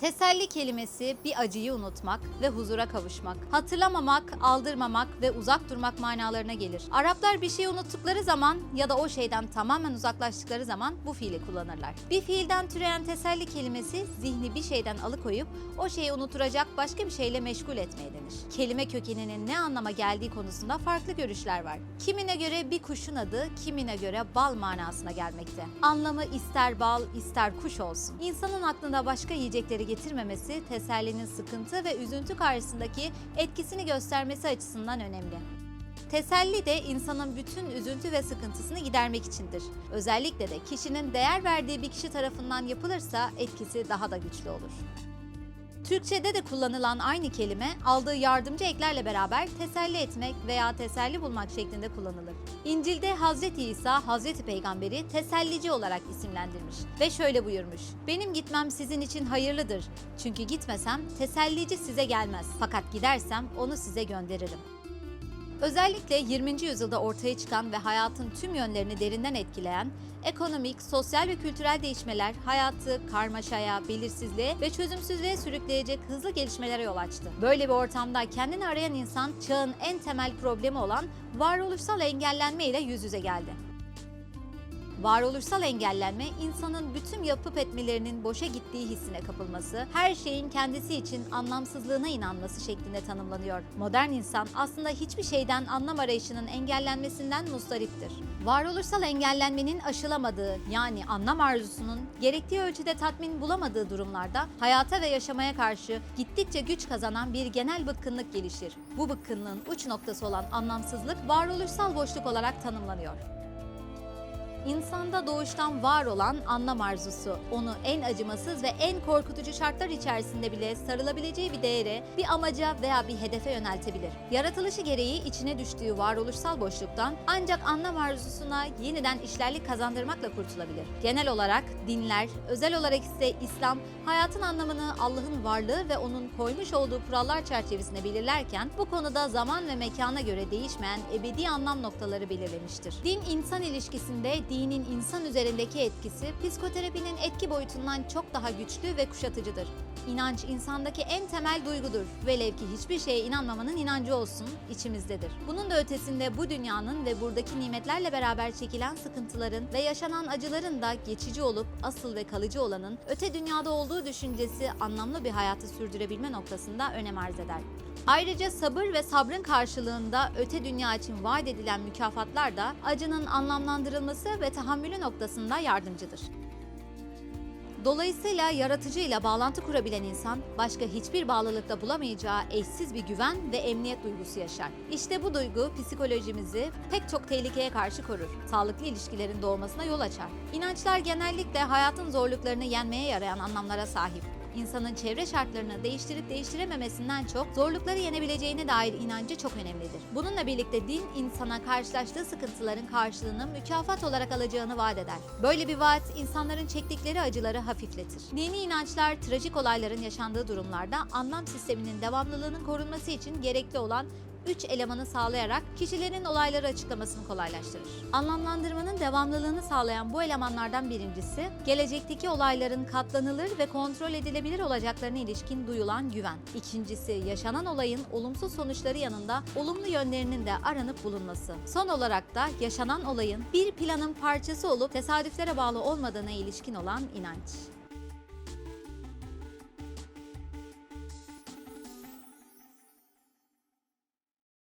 Teselli kelimesi bir acıyı unutmak ve huzura kavuşmak. Hatırlamamak, aldırmamak ve uzak durmak manalarına gelir. Araplar bir şeyi unuttukları zaman ya da o şeyden tamamen uzaklaştıkları zaman bu fiili kullanırlar. Bir fiilden türeyen teselli kelimesi zihni bir şeyden alıkoyup o şeyi unuturacak başka bir şeyle meşgul etmeye denir. Kelime kökeninin ne anlama geldiği konusunda farklı görüşler var. Kimine göre bir kuşun adı, kimine göre bal manasına gelmekte. Anlamı ister bal, ister kuş olsun. İnsanın aklında başka yiyecekleri getirmemesi, tesellinin sıkıntı ve üzüntü karşısındaki etkisini göstermesi açısından önemli. Teselli de insanın bütün üzüntü ve sıkıntısını gidermek içindir. Özellikle de kişinin değer verdiği bir kişi tarafından yapılırsa etkisi daha da güçlü olur. Türkçede de kullanılan aynı kelime aldığı yardımcı eklerle beraber teselli etmek veya teselli bulmak şeklinde kullanılır. İncil'de Hazreti İsa Hazreti Peygamberi tesellici olarak isimlendirmiş ve şöyle buyurmuş. Benim gitmem sizin için hayırlıdır. Çünkü gitmesem tesellici size gelmez. Fakat gidersem onu size gönderirim. Özellikle 20. yüzyılda ortaya çıkan ve hayatın tüm yönlerini derinden etkileyen ekonomik, sosyal ve kültürel değişmeler hayatı karmaşaya, belirsizliğe ve çözümsüzlüğe sürükleyecek hızlı gelişmelere yol açtı. Böyle bir ortamda kendini arayan insan çağın en temel problemi olan varoluşsal engellenme ile yüz yüze geldi. Varoluşsal engellenme, insanın bütün yapıp etmelerinin boşa gittiği hissine kapılması, her şeyin kendisi için anlamsızlığına inanması şeklinde tanımlanıyor. Modern insan aslında hiçbir şeyden anlam arayışının engellenmesinden mustariptir. Varoluşsal engellenmenin aşılamadığı yani anlam arzusunun gerektiği ölçüde tatmin bulamadığı durumlarda hayata ve yaşamaya karşı gittikçe güç kazanan bir genel bıkkınlık gelişir. Bu bıkkınlığın uç noktası olan anlamsızlık varoluşsal boşluk olarak tanımlanıyor. İnsanda doğuştan var olan anlam arzusu, onu en acımasız ve en korkutucu şartlar içerisinde bile sarılabileceği bir değere, bir amaca veya bir hedefe yöneltebilir. Yaratılışı gereği içine düştüğü varoluşsal boşluktan ancak anlam arzusuna yeniden işlerlik kazandırmakla kurtulabilir. Genel olarak dinler, özel olarak ise İslam, hayatın anlamını Allah'ın varlığı ve onun koymuş olduğu kurallar çerçevesinde belirlerken bu konuda zaman ve mekana göre değişmeyen ebedi anlam noktaları belirlemiştir. Din insan ilişkisinde dinin insan üzerindeki etkisi psikoterapinin etki boyutundan çok daha güçlü ve kuşatıcıdır. İnanç insandaki en temel duygudur. Velev ki hiçbir şeye inanmamanın inancı olsun içimizdedir. Bunun da ötesinde bu dünyanın ve buradaki nimetlerle beraber çekilen sıkıntıların ve yaşanan acıların da geçici olup asıl ve kalıcı olanın öte dünyada olduğu düşüncesi anlamlı bir hayatı sürdürebilme noktasında önem arz eder. Ayrıca sabır ve sabrın karşılığında öte dünya için vaat edilen mükafatlar da acının anlamlandırılması ve tahammülü noktasında yardımcıdır. Dolayısıyla yaratıcıyla bağlantı kurabilen insan başka hiçbir bağlılıkta bulamayacağı eşsiz bir güven ve emniyet duygusu yaşar. İşte bu duygu psikolojimizi pek çok tehlikeye karşı korur. Sağlıklı ilişkilerin doğmasına yol açar. İnançlar genellikle hayatın zorluklarını yenmeye yarayan anlamlara sahip. İnsanın çevre şartlarını değiştirip değiştirememesinden çok zorlukları yenebileceğine dair inancı çok önemlidir. Bununla birlikte din insana karşılaştığı sıkıntıların karşılığını mükafat olarak alacağını vaat eder. Böyle bir vaat insanların çektikleri acıları hafifletir. Dini inançlar trajik olayların yaşandığı durumlarda anlam sisteminin devamlılığının korunması için gerekli olan üç elemanı sağlayarak kişilerin olayları açıklamasını kolaylaştırır. Anlamlandırmanın devamlılığını sağlayan bu elemanlardan birincisi, gelecekteki olayların katlanılır ve kontrol edilebilir olacaklarına ilişkin duyulan güven. İkincisi, yaşanan olayın olumsuz sonuçları yanında olumlu yönlerinin de aranıp bulunması. Son olarak da yaşanan olayın bir planın parçası olup tesadüflere bağlı olmadığına ilişkin olan inanç.